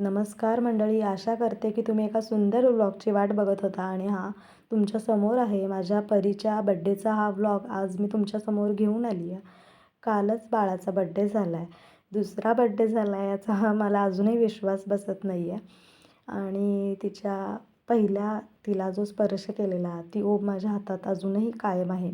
नमस्कार मंडळी आशा करते की तुम्ही एका सुंदर व्लॉगची वाट बघत होता आणि हा तुमच्यासमोर आहे माझ्या परीच्या बड्डेचा हा व्लॉग आज मी तुमच्यासमोर घेऊन आली आहे कालच बाळाचा बड्डे झाला आहे दुसरा बड्डे झाला आहे याचा मला अजूनही विश्वास बसत नाही आहे आणि तिच्या पहिल्या तिला जो स्पर्श केलेला ती ओब माझ्या हातात अजूनही कायम आहे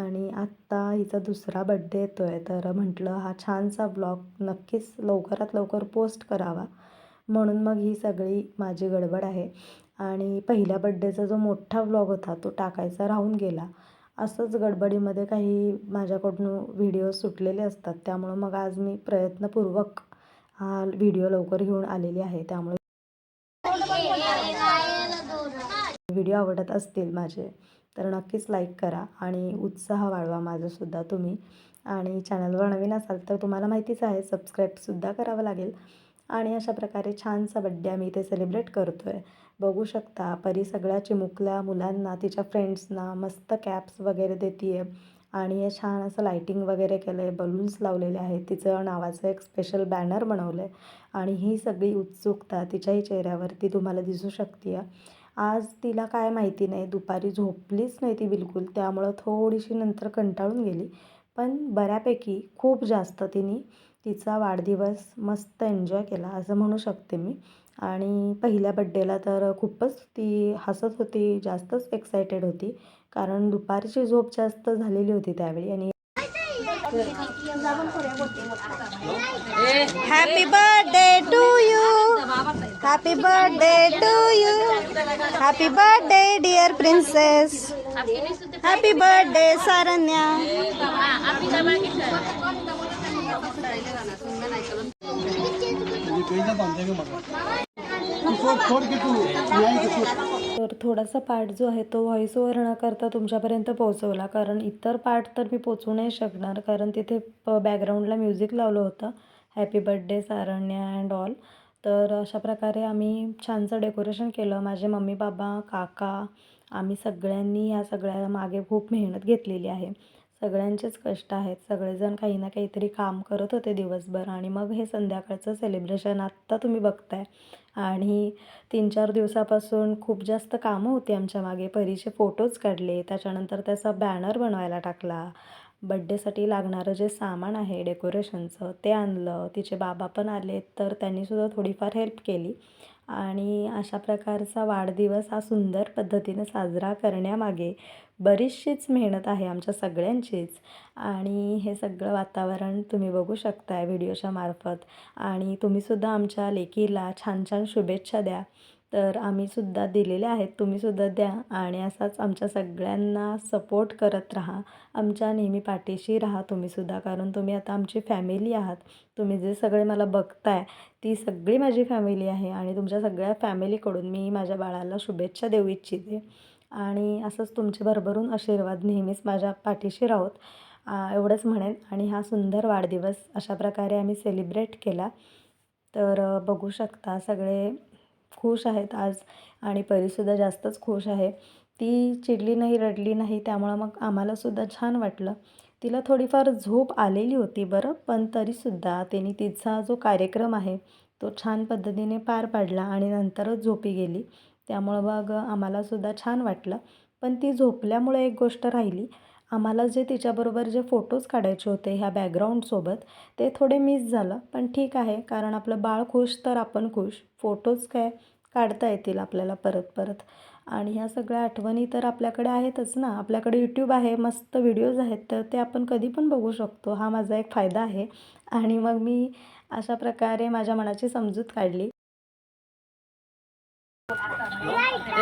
आणि आत्ता हिचा दुसरा बड्डे येतो आहे तर म्हटलं हा छानसा ब्लॉग नक्कीच लवकरात लवकर पोस्ट करावा म्हणून मग ही सगळी माझी गडबड आहे आणि पहिल्या बड्डेचा जो मोठा व्लॉग होता तो टाकायचा राहून गेला असंच गडबडीमध्ये काही माझ्याकडून व्हिडिओ सुटलेले असतात त्यामुळं मग आज मी प्रयत्नपूर्वक हा व्हिडिओ लवकर घेऊन आलेली आहे त्यामुळे व्हिडिओ आवडत असतील माझे तर नक्कीच लाईक करा आणि उत्साह वाढवा माझंसुद्धा तुम्ही आणि चॅनलवर नवीन असाल तर तुम्हाला माहितीच आहे सबस्क्राईबसुद्धा करावं लागेल आणि अशा प्रकारे छानसा बड्डे आम्ही इथे सेलिब्रेट करतो आहे बघू शकता परी सगळ्या चिमुकल्या मुलांना तिच्या फ्रेंड्सना मस्त कॅप्स वगैरे देते आहे आणि हे छान असं लायटिंग वगैरे केलं आहे बलून्स लावलेले आहेत तिचं नावाचं एक स्पेशल बॅनर बनवलं आहे आणि ही सगळी उत्सुकता तिच्याही चेहऱ्यावरती तुम्हाला दिसू शकते आज तिला काय माहिती नाही दुपारी झोपलीच नाही ती बिलकुल त्यामुळं थोडीशी नंतर कंटाळून गेली पण बऱ्यापैकी खूप जास्त तिने तिचा वाढदिवस मस्त एन्जॉय केला असं म्हणू शकते मी आणि पहिल्या बड्डेला तर खूपच ती हसत होती जास्तच एक्सायटेड होती कारण दुपारची झोप जास्त झालेली होती त्यावेळी आणि happy birthday to you happy birthday to you happy birthday dear princess happy birthday Saranya तर थोडासा पार्ट जो आहे तो व्हॉइस ओव्हर न करता तुमच्यापर्यंत पोहोचवला कारण इतर पार्ट तर मी पोचू नाही शकणार कारण तिथे बॅकग्राऊंडला म्युझिक लावलं होतं happy birthday Saranya and all तर अशा प्रकारे आम्ही छानचं डेकोरेशन केलं माझे मम्मी बाबा काका आम्ही सगळ्यांनी या सगळ्या मागे खूप मेहनत घेतलेली आहे सगळ्यांचेच कष्ट आहेत सगळेजण काही ना काहीतरी काम करत होते दिवसभर आणि मग हे संध्याकाळचं सेलिब्रेशन आत्ता तुम्ही बघताय आणि तीन चार दिवसापासून खूप जास्त कामं होती आमच्या मागे परीचे फोटोज काढले त्याच्यानंतर त्याचा बॅनर बनवायला टाकला बड्डेसाठी लागणारं जे सामान आहे डेकोरेशनचं ते आणलं तिचे बाबा पण आले तर त्यांनीसुद्धा थोडीफार हेल्प केली आणि अशा प्रकारचा वाढदिवस हा सुंदर पद्धतीने साजरा करण्यामागे बरीचशीच मेहनत आहे आमच्या सगळ्यांचीच आणि हे सगळं वातावरण तुम्ही बघू शकताय व्हिडिओच्या मार्फत आणि तुम्हीसुद्धा आमच्या लेकीला छान छान शुभेच्छा द्या तर आम्हीसुद्धा दिलेल्या आहेत तुम्हीसुद्धा द्या आणि असाच आमच्या सगळ्यांना सपोर्ट करत राहा आमच्या नेहमी पाठीशी राहा तुम्हीसुद्धा कारण तुम्ही आता आमची फॅमिली आहात तुम्ही जे सगळे मला बघताय ती सगळी माझी फॅमिली आहे आणि तुमच्या सगळ्या फॅमिलीकडून मी माझ्या बाळाला शुभेच्छा देऊ इच्छिते आणि असंच तुमचे भरभरून आशीर्वाद नेहमीच माझ्या पाठीशी राहोत एवढंच म्हणेन आणि हा सुंदर वाढदिवस अशा प्रकारे आम्ही सेलिब्रेट केला तर बघू शकता सगळे खुश आहेत आज आणि परीसुद्धा जास्तच खुश आहे ती चिडली नाही रडली नाही त्यामुळं मग आम्हालासुद्धा छान वाटलं तिला थोडीफार झोप आलेली होती बरं पण तरीसुद्धा तिने तिचा जो कार्यक्रम आहे तो छान पद्धतीने पार पाडला आणि नंतरच झोपी गेली त्यामुळं मग आम्हालासुद्धा छान वाटलं पण ती झोपल्यामुळे एक गोष्ट राहिली आम्हाला जे तिच्याबरोबर जे फोटोज काढायचे होते ह्या बॅकग्राऊंडसोबत ते थोडे मिस झालं पण ठीक आहे कारण आपलं बाळ खुश तर आपण खुश फोटोज काय काढता येतील आपल्याला परत परत आणि ह्या सगळ्या आठवणी तर आपल्याकडे आहेतच ना आपल्याकडे यूट्यूब आहे मस्त व्हिडिओज आहेत तर ते आपण कधी पण बघू शकतो हा माझा एक फायदा आहे आणि मग मी अशा प्रकारे माझ्या मनाची समजूत काढली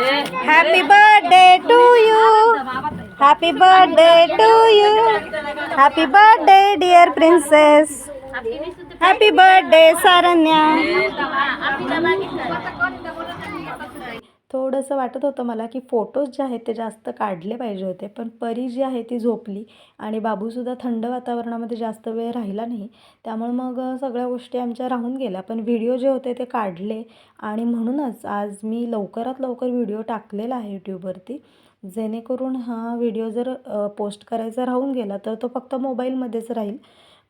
Happy birthday to you. Happy birthday to you. Happy birthday, dear princess. Happy birthday, Saranya. थोडंसं वाटत होतं मला की फोटोज जे आहेत ते जास्त काढले पाहिजे होते पण परी जी आहे ती झोपली आणि बाबूसुद्धा थंड वातावरणामध्ये जास्त वेळ राहिला नाही त्यामुळे मग सगळ्या गोष्टी आमच्या राहून गेल्या पण व्हिडिओ जे होते ते काढले आणि म्हणूनच आज मी लवकरात लवकर व्हिडिओ टाकलेला आहे यूट्यूबवरती जेणेकरून हा व्हिडिओ जर पोस्ट करायचा राहून गेला तर तो फक्त मोबाईलमध्येच राहील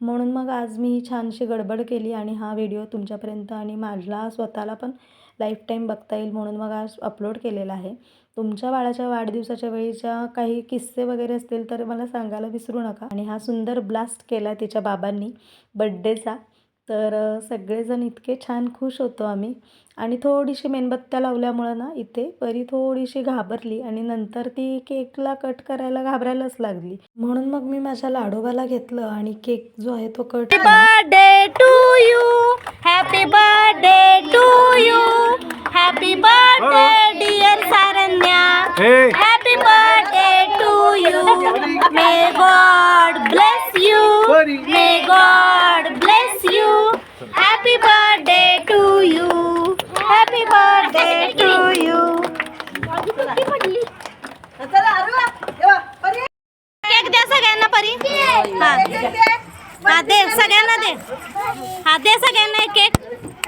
म्हणून मग आज मी छानशी गडबड केली आणि हा व्हिडिओ तुमच्यापर्यंत आणि माझ्या स्वतःला पण लाईफ टाईम बघता येईल म्हणून मग आज अपलोड केलेला आहे तुमच्या बाळाच्या वाढदिवसाच्या वेळीच्या काही किस्से वगैरे असतील तर मला सांगायला विसरू नका आणि हा सुंदर ब्लास्ट केला तिच्या बाबांनी बड्डेचा तर सगळेजण इतके छान खुश होतो आम्ही आणि थोडीशी मेणबत्त्या लावल्यामुळं ना इथे परी थोडीशी घाबरली आणि नंतर ती केकला कट करायला घाबरायलाच लागली म्हणून मग मी माझ्या लाडोबाला घेतलं आणि केक जो आहे तो cut birthday to you happy birthday dear Saranya happy birthday to you may God bless you may God bless you happy birthday to you happy birthday to you cake द्या दे सगळ्यांना दे हा दे सगळ्यांना cake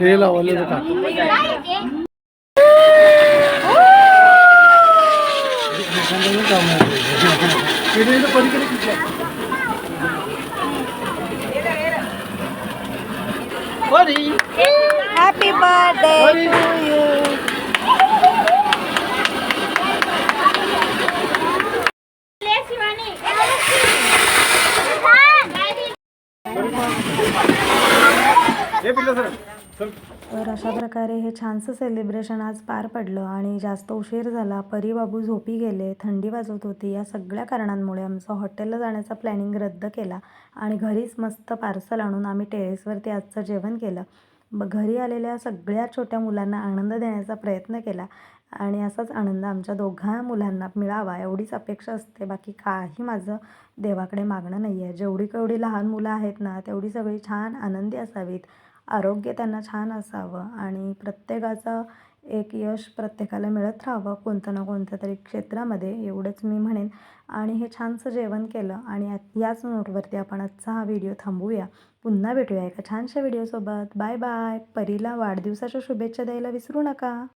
Hila, olha o cara. వీడు పడికి happy birthday तर अशा प्रकारे हे छानसं सेलिब्रेशन आज पार पडलं आणि जास्त उशीर झाला परीबाबू झोपी गेले थंडी वाजवत होती या सगळ्या कारणांमुळे आमचं हॉटेलला जाण्याचा प्लॅनिंग रद्द केला आणि घरीच मस्त पार्सल आणून आम्ही टेरेसवरती आजचं जेवण केलं ब घरी आलेल्या सगळ्या छोट्या मुलांना आनंद देण्याचा प्रयत्न केला आणि असाच आनंद आमच्या दोघा मुलांना मिळावा एवढीच अपेक्षा असते बाकी काही माझं देवाकडे मागणं नाही आहे जेवढी केवढी लहान मुलं आहेत ना तेवढी सगळी छान आनंदी असावीत आरोग्य त्यांना छान असावं आणि प्रत्येकाचं एक यश प्रत्येकाला मिळत राहावं कोणतं ना कोणत्या तरी क्षेत्रामध्ये एवढंच मी म्हणेन आणि हे छानसं जेवण केलं आणि याच नोटवरती आपण आजचा हा व्हिडिओ थांबूया पुन्हा भेटूया एका छानशा व्हिडिओसोबत बाय बाय परीला वाढदिवसाच्या शुभेच्छा द्यायला विसरू नका